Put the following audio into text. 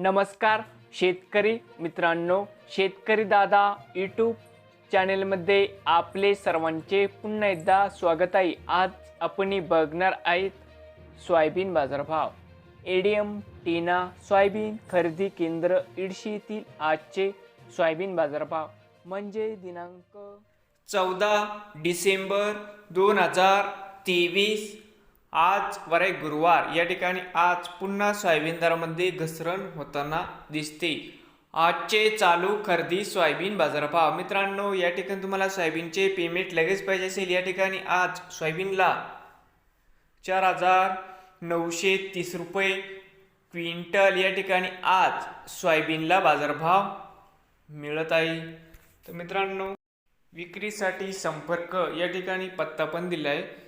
नमस्कार शेतकरी मित्रांनो शेतकरी दादा यूट्यूब चॅनेलमध्ये आपले सर्वांचे पुन्हा एकदा स्वागत आहे. आज आपण बघणार आहेत सोयाबीन बाजारभाव. एडीएम टीना सोयाबीन खरेदी केंद्र इडशी आजचे सोयाबीन बाजारभाव. म्हणजे दिनांक चौदा डिसेंबर दोन हजार तेवीस आज वरे गुरुवार. या ठिकाणी आज पुन्हा सोयाबीन दरामध्ये घसरण होताना दिसते. आजचे चालू खरेदी सोयाबीन बाजारभाव. मित्रांनो या ठिकाणी तुम्हाला सोयाबीनचे पेमेंट लगेच पाहिजे असेल. या ठिकाणी आज सोयाबीनला चार हजार नऊशे तीस रुपये क्विंटल. या ठिकाणी आज सोयाबीनला बाजारभाव मिळत आहे. तर मित्रांनो विक्रीसाठी संपर्क. या ठिकाणी पत्ता पण दिला आहे